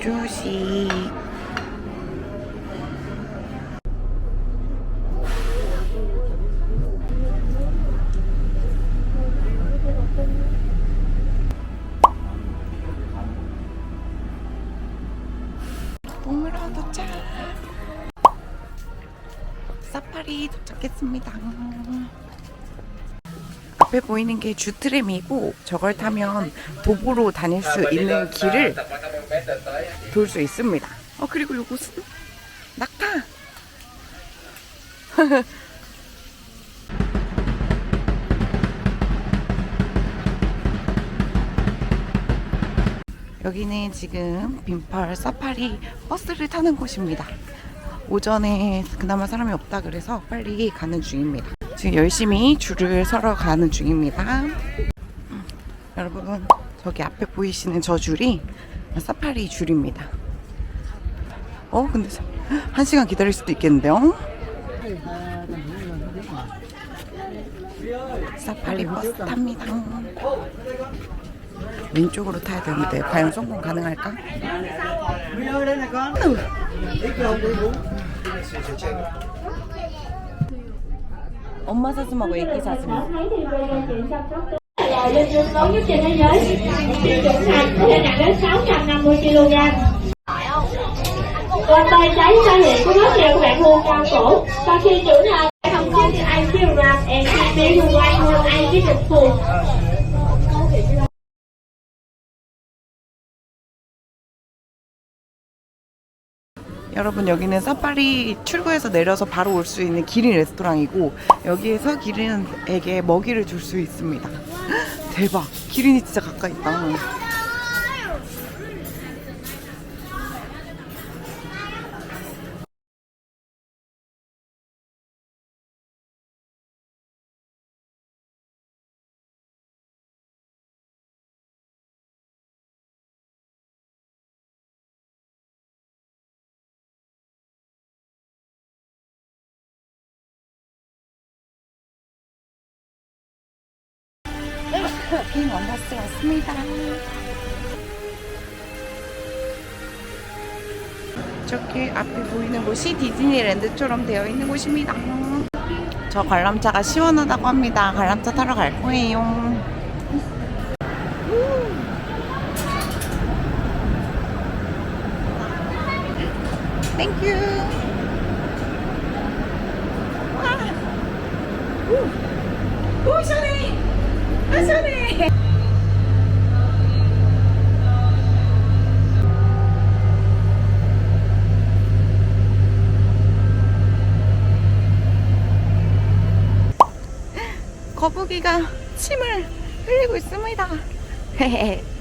주식. 동물원 도착. 사파리 도착했습니다. 앞에 보이는 게 주트램이고 저걸 타면 도보로 다닐 수 있는 길을 돌 수 있습니다. 어 그리고 요것은 낙타. 여기는 지금 빈펄 사파리 버스를 타는 곳입니다. 오전에 그나마 사람이 없다 그래서 빨리 가는 중입니다. 지금 열심히 줄을 서러 가는 중입니다. 음, 여러분 저기 앞에 보이시는 저 줄이 사파리 줄입니다. 어 근데 사- 한 시간 기다릴 수도 있겠는데요? 사파리 버스 탑니다. 왼쪽으로 타야 되는데 과연 성공 가능할까? 엄마 사슴하고 애기 사슴. thấy thì về chuyện chăm sóc là linh lung lớn nhất trên thế giới Tiêu chuẩn thành có thể nặng đến 650 kg Còn tay trái thể hiện của nó theo bạn hôn cao cổ Và khi trưởng thành không có thì anh kêu rằng em khi bé hôn anh hôn anh với trực phù 여러분 여기는 사파리 출구에서 내려서 바로 올 수 있는 기린 레스토랑이고 여기에서 기린에게 먹이를 줄 수 있습니다. 대박! 기린이 진짜 가까이 있다. 긴 원버스 왔습니다. 저기 앞에 보이는 곳이 디즈니랜드처럼 되어 있는 곳입니다. 저 관람차가 시원하다고 합니다. 관람차 타러 갈 거예요. 땡큐. 와. 오, 오. 아, 시원해. 거북이가 침을 흘리고 있습니다. 헤헤.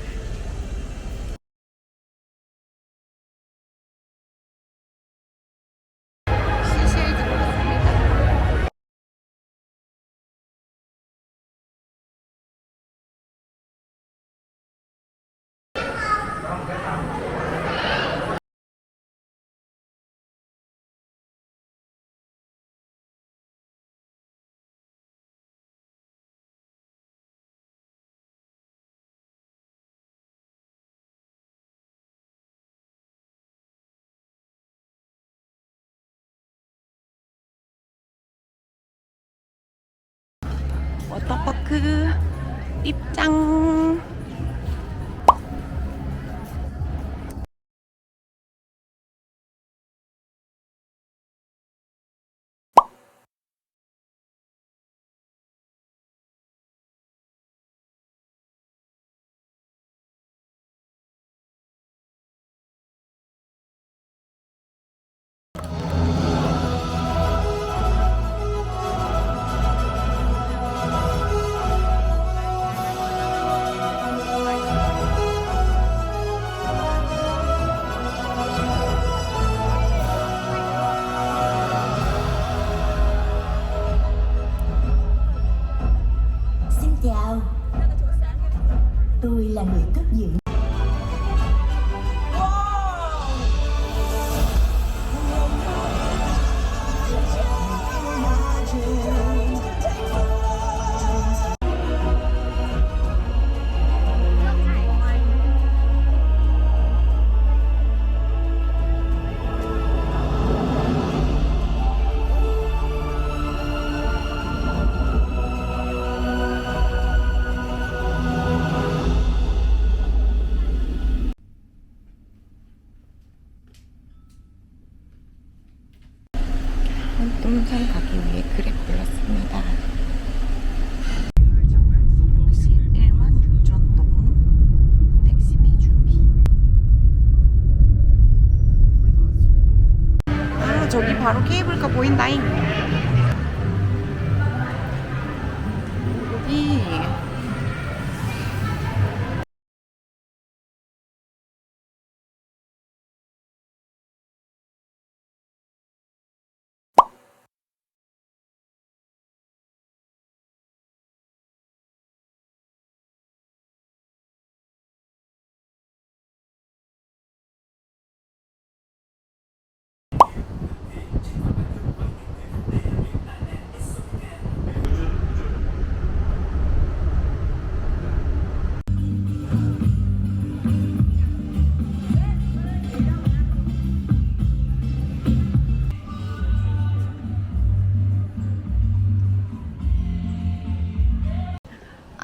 워터파크 입장. 바로 케이블카 보인다잉.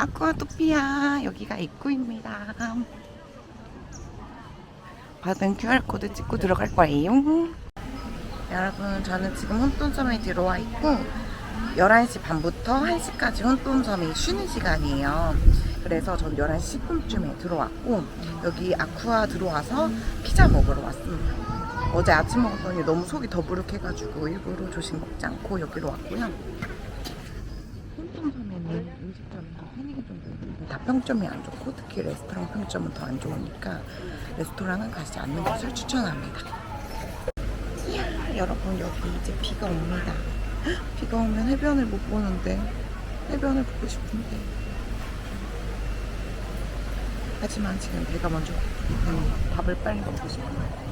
아쿠아토피아 여기가 입구입니다. 받은 QR코드 찍고 들어갈 거예요. 여러분 저는 지금 혼돈섬에 들어와 있고 11시 반부터 1시까지 혼돈섬이 쉬는 시간이에요. 그래서 전 11시 10분쯤에 들어왔고 여기 아쿠아 들어와서 피자 먹으러 왔습니다. 어제 아침 먹었더니 너무 속이 더부룩해가지고 일부러 조식 먹지 않고 여기로 왔고요. 혼돈섬에는 편의점도 다 평점이 안 좋고 특히 레스토랑 평점은 더 안 좋으니까 레스토랑은 가지 않는 것을 추천합니다. 이야, 여러분 여기 이제 비가 옵니다. 헉, 비가 오면 해변을 못 보는데 해변을 보고 싶은데 하지만 지금 배가 먼저 때문에 밥을 빨리 먹고 싶어요.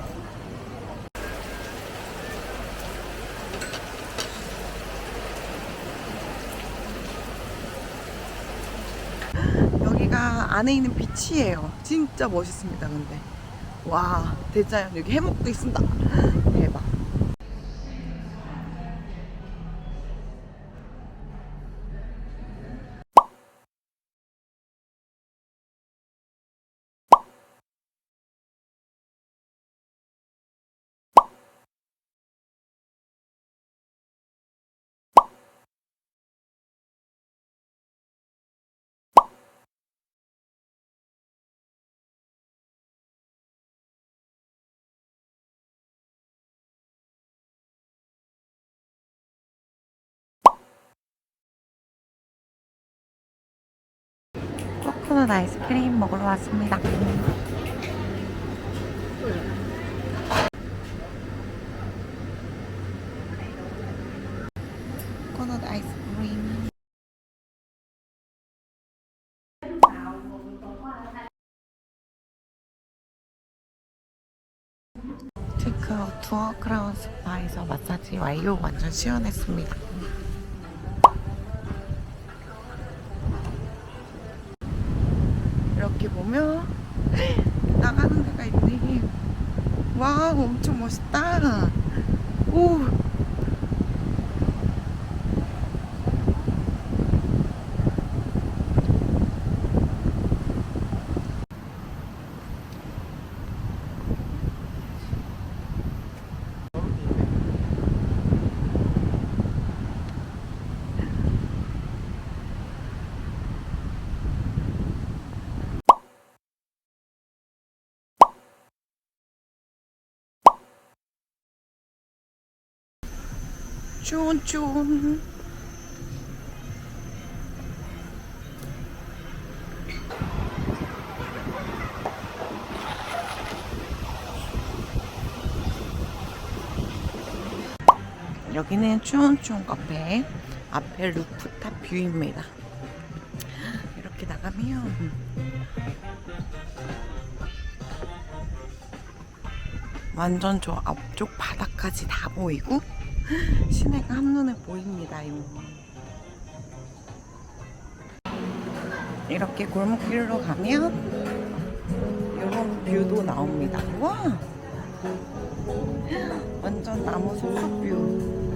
안에 있는 비치예요. 진짜 멋있습니다. 근데 와 대자연 여기 해먹도 있습니다. 코코넛 아이스크림 먹으러 왔습니다. 코코넛 아이스크림. 체크아웃 투어 크라운 스파에서 마사지 완료 완전 시원했습니다. 보면 나가는 데가 있네. 와, 엄청 멋있다. 오. 쫀쫀. 여기는 쫀쫀 카페 앞에 루프탑 뷰입니다. 이렇게 나가면 완전 저 앞쪽 바닥까지 다 보이고 시내가 한눈에 보입니다 요. 이렇게 골목길로 가면 이런 뷰도 나옵니다. 와! 완전 나무 속속 뷰.